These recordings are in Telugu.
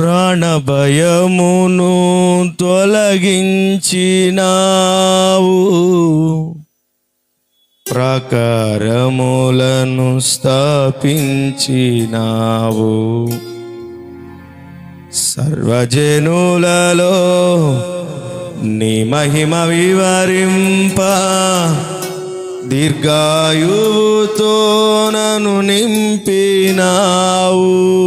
ప్రాణభయమును తొలగించినావు. ప్రకారములను స్థాపించినావు. సర్వజనులలో నీ మహిమ వివరింప. దీర్ఘాయువుతో నన్ను నింపినావు.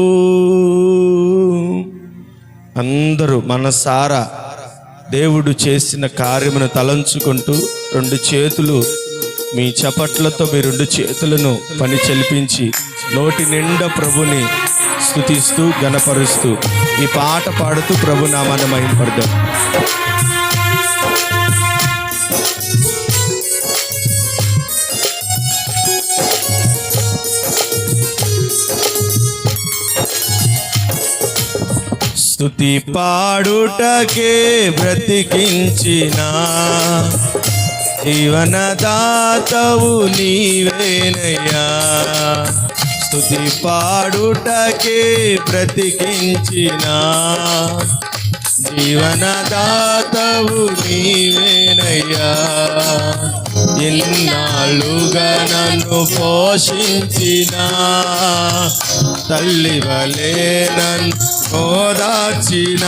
అందరూ మనసారా దేవుడు చేసిన కార్యమును తలంచుకుంటూ రెండు చేతులు మీ చపట్లతో మీ రెండు చేతులను పని చెలిపించి నోటి నిండా ప్రభుని స్థుతిస్తూ గణపరుస్తూ ఈ పాట పాడుతూ ప్రభు నామాన్ని మహింపడదాం స్థుతి పాడుటకే బ్రతికించిన జీవనదాతవు నీవేనయ్యా. స్థుతి పాడుటకే బ్రతికించిన జీవనదాతవు నీవేనయ్యా. ఎన్నాళ్ళుగా నన్ను పోషించిన తల్లి వలే నన్ను ఓదార్చిన.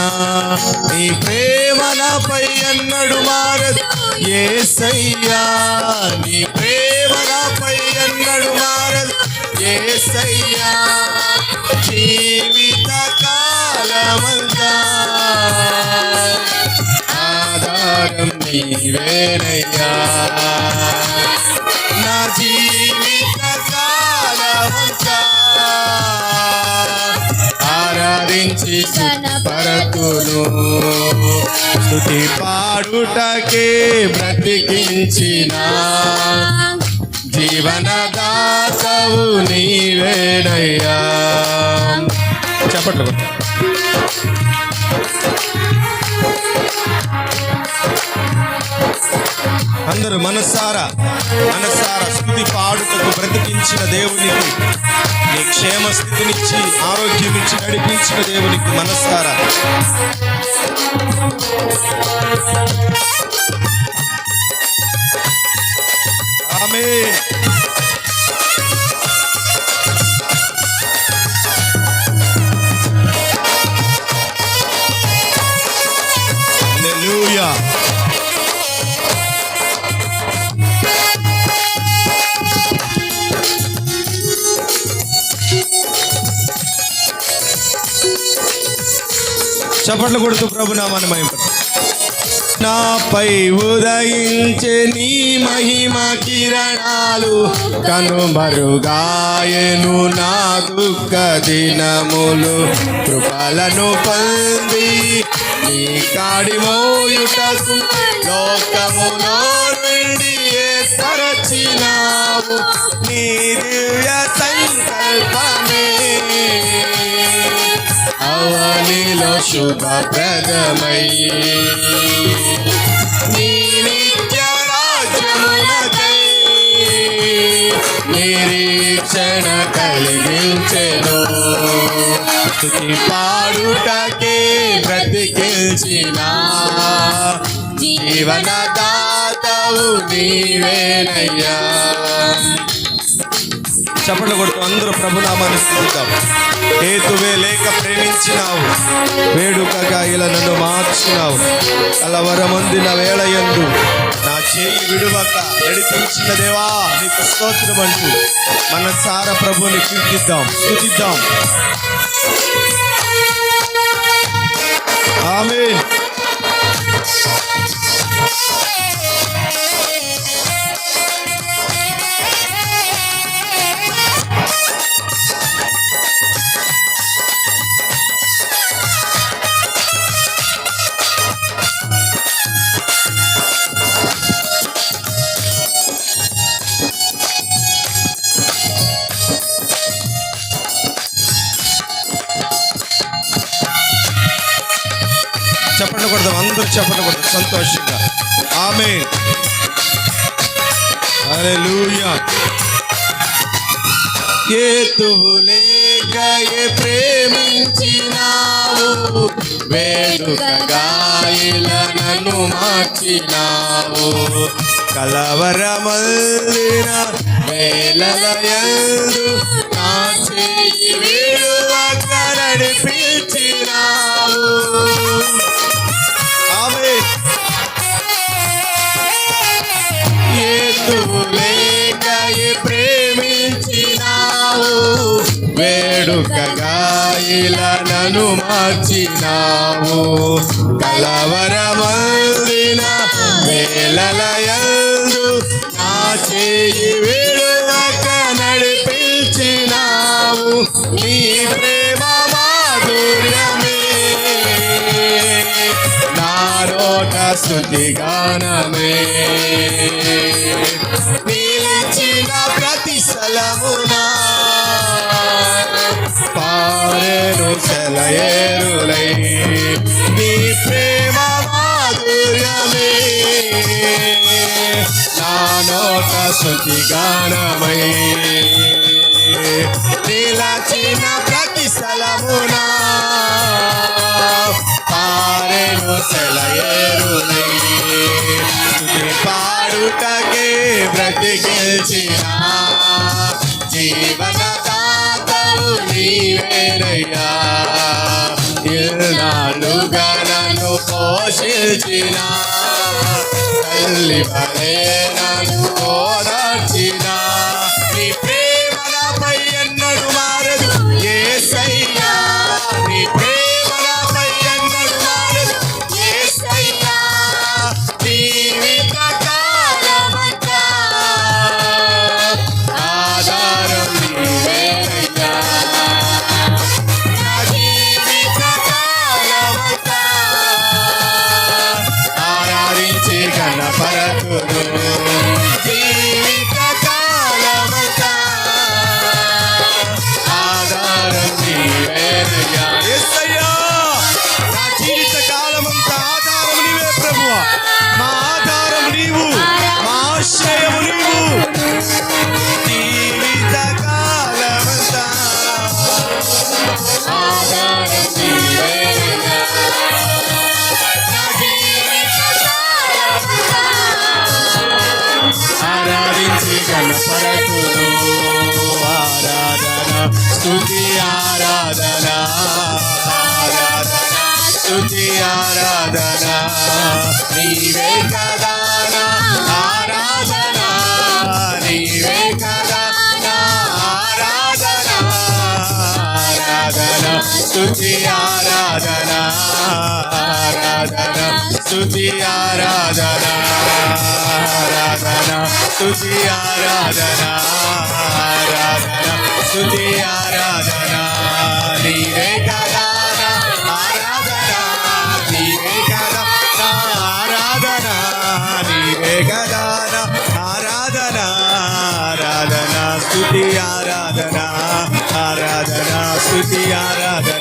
నీ ప్రేమ నాపై అన్నడు మారదు ఏసయ్యా. నీవేనయ్యా నా జీవిత కాలమంతా ఆరాధించి పరతును స్థుతి పాడుటకే బ్రతికించిన జీవనదాసవు నీవేనయ్యా. చెప్పట్లు అందరూ మనసారా మనసారా స్థుతి పాడుటకు బ్రతికించిన దేవునికి నీ క్షేమ స్థితినిచ్చి ఆరోగ్యం ఇచ్చి నడిపించిన దేవునికి మనసారా చప్పట్లు కొడుతూ ప్రభు నామాన్ని మహింపడు. నాపై ఉదయించే నీ మహిమ కిరణాలు కనుమరుగాయను నా దుఃఖ దినములు. కృపలను పంది నీ కాడి మోయుటకు లోకములో నుండి తరచినావు నీ దివ్య సంకల్పమే. అవనిలో శుభప్రదమై నిరీక్షణ కలిగించెను. స్థుతి పాడుటకే బ్రతికించిన. జీవనదాతవు నీవేనయ్యా. చప్పట్లు కొడుతూ అందరూ ప్రభునామాన్ని స్థుతిద్దాం. హేతువే లేక ప్రేమించినావు. వేడుకగా ఇలా నన్ను మార్చినావు. కలవరమందిన వేళ ఎందు నా చేయి విడువక నడిపించిన దేవా నీకు స్తోత్రం అంటూ మనసార ప్రభుని కీర్తిద్దాం స్థుతిద్దాం ఆమేన్. చెప్పండి సంతోషంగా. ఆమె అరే లూయా ఏ ప్రేమించినావు. వేడుకగాయల మార్చినావు. కలవర మల్లిన మార్చినావు కలవరమందిన వేలలయందు నా చేయి విడువక నడిపించినావు నీ ప్రేమ మాధుర్యమే. నారోట స్థుతి గానమే. నిలిచిన ప్రతి సలమునా సెలయేరులై నీ ప్రేమ మాధుర్యమే. నా నోట గానమై. నిలచిన ప్రతి సెలయేరులై పాడుటకే బ్రతికిల్చిన జీవన దాతవు నీవేనయ్యా. పోషించిన తల్లి బలే నన్ను స్తుతి ఆరాధన ఆరాధన స్తుతి ఆరాధన నీవే కదా స్తుతి ఆరాధన ఆరాధన స్తుతి ఆరాధన ఆరాధన స్తుతి ఆరాధన ఆరాధన స్తుతి ఆరాధన. నీవే కదా ఆరాధన నీవే కదా ఆరాధన. నీవే కదా ఆరాధన ఆరాధన స్తుతి ఆరాధన ఆరాధన స్తుతి ఆరాధన.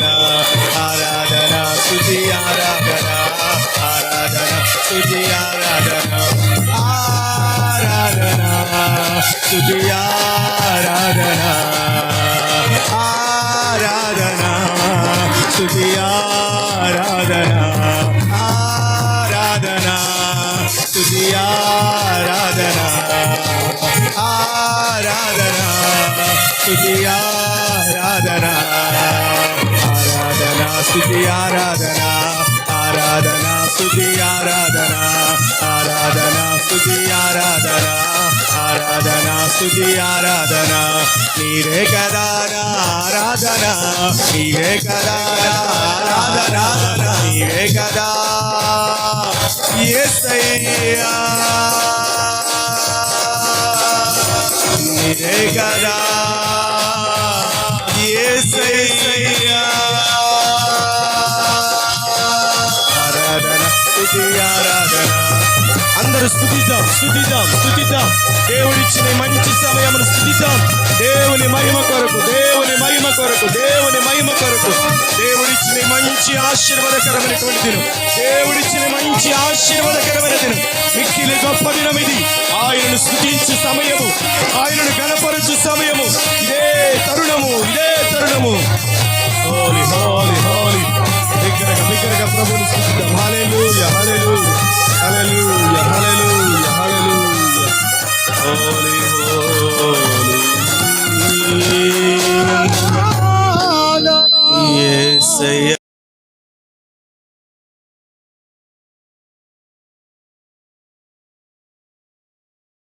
ఆరాధన స్తుతి ఆరాధన ఆరాధన స్తుతి ఆరాధన ఆరాధన స్తుతి ఆరాధన ఆరాధన స్తుతి ఆరాధన ఆరాధన స్తుతి ఆరాధన ఆరాధన స్తుతి ఆరాధన స్థుతి ఆరాధన ఆరాధన స్థుతి ఆరాధన ఆరాధన స్థుతి ఆరాధన ఆరాధన స్థుతి ఆరాధన. నీరే కదా ఆరాధన నీరే కదా ఆరాధన నీరే కదా యేసయ్యా నీరే కదా యేసయ్యా దేవుని స్థుతిద్దాం స్థుతిద్దాం స్థుతిద్దాం. దేవుడిచ్చిన మంచి సమయమును స్థుతిద్దాం. దేవుని మహిమ కొరకు దేవుని మహిమ కొరకు దేవుని మహిమ కొరకు. దేవుడిచ్చిన మంచి ఆశీర్వాదకరమైనటువంటి దినం. దేవుడిచ్చిన మంచి ఆశీర్వాదకరమైన దినం. మిక్కిలి గొప్ప దినం ఇది. ఆయనను స్థుతించు సమయము ఆయనను గణపరచు సమయము. ఇదే తరుణము ఇదే తరుణము. హోలీ హోలీ హోలీ. దగ్గరగా దగ్గరగా ప్రభుని స్థుతిద్దాం. Hallelujah hallelujah